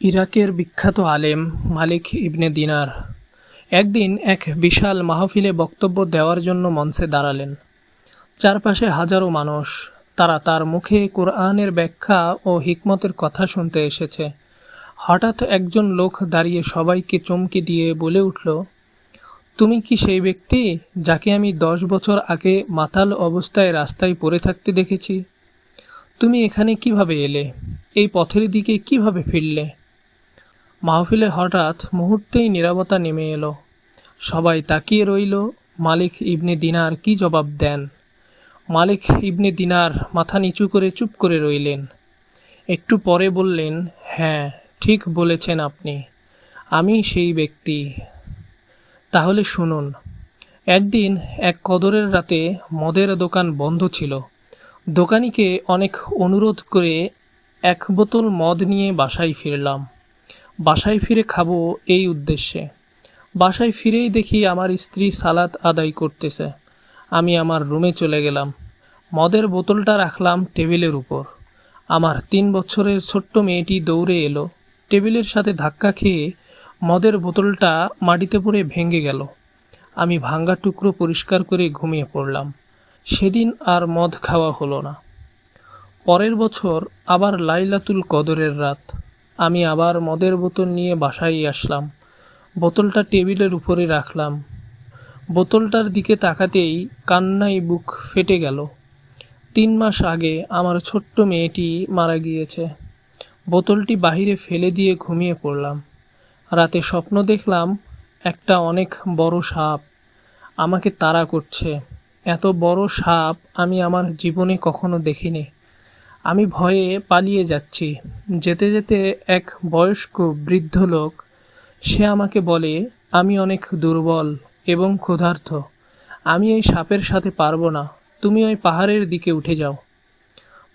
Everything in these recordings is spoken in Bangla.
ইরাকের বিখ্যাত আলেম মালিক ইবনে দিনার একদিন এক বিশাল মাহফিলে বক্তব্য দেওয়ার জন্য মঞ্চে দাঁড়ালেন। চারপাশে হাজারো মানুষ, তারা তার মুখে কোরআনের ব্যাখ্যা ও হিকমতের কথা শুনতে এসেছে। হঠাৎ একজন লোক দাঁড়িয়ে সবাইকে চমকে দিয়ে বলে উঠল, তুমি কি সেই ব্যক্তি যাকে আমি দশ বছর আগে মাতাল অবস্থায় রাস্তায় পড়ে থাকতে দেখেছি? তুমি এখানে কীভাবে এলে? এই পথের দিকে কীভাবে ফিরলে? মাহফিলে হঠাৎ মুহূর্তেই নীরবতা নেমে এলো। সবাই তাকিয়ে রইল, মালিক ইবনে দিনার কি জবাব দেন? মালিক ইবনে দিনার মাথা নিচু করে চুপ করে রইলেন। একটু পরে বললেন হ্যাঁ ঠিক বলেছেন আপনি। আমি সেই ব্যক্তি। তাহলে শুনুন, একদিন এক কদরের রাতে মদের দোকান বন্ধ ছিল। দোকানিকে অনেক অনুরোধ করে এক বোতল মদ নিয়ে বাসায় ফিরলাম। বাসায় ফিরে খাব এই উদ্দেশ্যে। বাসায় ফিরেই দেখি আমার স্ত্রী সালাত আদায় করতেছে। আমি আমার রুমে চলে গেলাম। মদের বোতলটা রাখলাম টেবিলের উপর। আমার তিন বছরের ছোট্ট মেয়েটি দৌড়ে এলো। টেবিলের সাথে ধাক্কা খেয়ে মদের বোতলটা মাটিতে পড়ে ভেঙে গেল। আমি ভাঙ্গা টুকরো পরিষ্কার করে ঘুমিয়ে পড়লাম। সেদিন আর মদ খাওয়া হলো না। পরের বছর আবার লাইলাতুল কদরের রাত। আমি আবার মদের বোতল নিয়ে বাসায় আসলাম। বোতলটা টেবিলের উপরে রাখলাম। বোতলটার দিকে তাকাতেই কান্নাই বুক ফেটে গেল। তিন মাস আগে আমার ছোট্ট মেয়েটি মারা গিয়েছে। বোতলটি বাহিরে ফেলে দিয়ে ঘুমিয়ে পড়লাম। রাতে স্বপ্ন দেখলাম, একটা অনেক বড় সাপ আমাকে তাড়া করছে। এত বড় সাপ আমি আমার জীবনে কখনো দেখিনি। আমি ভয়ে পালিয়ে যাচ্ছি। যেতে যেতে এক বয়স্ক বৃদ্ধ লোক, সে আমাকে বলে, আমি অনেক দুর্বল এবং ক্ষুধার্ত। আমি এই সাপের সাথে পারব না। তুমি ওই পাহাড়ের দিকে উঠে যাও।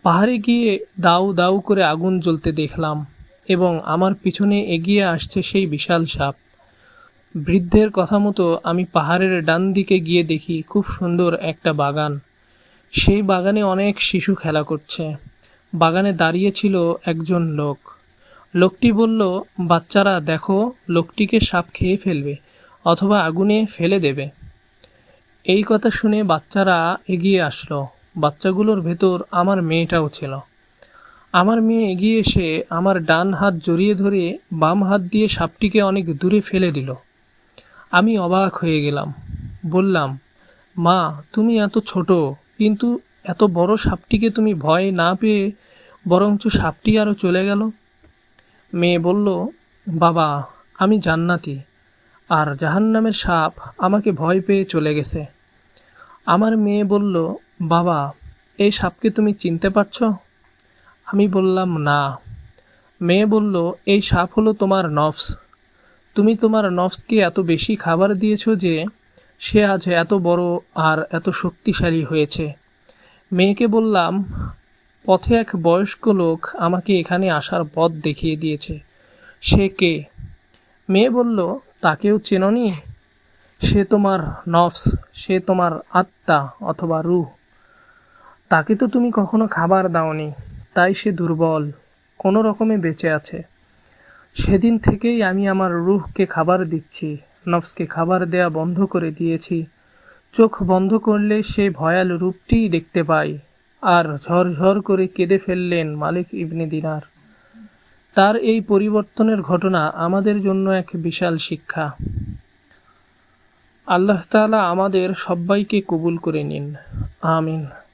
পাহাড়ে গিয়ে দাউ দাউ করে আগুন জ্বলতে দেখলাম এবং আমার পিছনে এগিয়ে আসছে সেই বিশাল সাপ। বৃদ্ধের কথা মতো আমি পাহাড়ের ডান দিকে গিয়ে দেখি, খুব সুন্দর একটা বাগান। সেই বাগানে অনেক শিশু খেলা করছে। বাগানে দাঁড়িয়ে ছিল একজন লোক। লোকটি বলল, বাচ্চারা, দেখো, লোকটিকে সাপ খেয়ে ফেলবে অথবা আগুনে ফেলে দেবে। এই কথা শুনে বাচ্চারা এগিয়ে আসলো। বাচ্চাগুলোর ভেতর আমার মেয়েটাও ছিল। আমার মেয়ে এগিয়ে এসে আমার ডান হাত জড়িয়ে ধরে বাম হাত দিয়ে সাপটিকে অনেক দূরে ফেলে দিল। আমি অবাক হয়ে গেলাম। বললাম, মা, তুমি এত ছোট, কিন্তু এত বড় সাপটিকে তুমি ভয় না পেয়ে বরঞ্চ সাপটি আরও চলে গেল। মেয়ে বলল, বাবা, আমি জান্নাতি, আর জাহান্নামের সাপ আমাকে ভয় পেয়ে চলে গেছে। আমার মেয়ে বলল, বাবা, এই সাপকে তুমি চিনতে পারছ? আমি বললাম, না। মেয়ে বলল, এই সাপ হলো তোমার নফস। তুমি তোমার নফসকে এত বেশি খাবার দিয়েছ যে সে আজ এত বড় আর এত শক্তিশালী হয়েছে। মেয়েকে বললাম, পথে এক বয়স্ক লোক আমাকে এখানে আসার পথ দেখিয়ে দিয়েছে। সে কে? মেয়ে বলল, তাকেও চেননি? সে তোমার নফস, সে তোমার আত্মা অথবা রুহ। তাকে তো তুমি কখনো খাবার দাওনি, তাই সে দুর্বল, কোনো রকমে বেঁচে আছে। সেদিন থেকেই আমি আমার রুহকে খাবার দিচ্ছি, নফসকে খাবার দেয়া বন্ধ করে দিয়েছি। চোখ বন্ধ করলে সে ভয়াল রূপটিই দেখতে পায় আর ঝরঝর করে কেঁদে ফেললেন মালিক ইবনে দিনার। তার এই পরিবর্তনের ঘটনা আমাদের জন্য এক বিশাল শিক্ষা। আল্লাহ আল্লাহতালা আমাদের সবাইকে কবুল করে নিন। আমিন।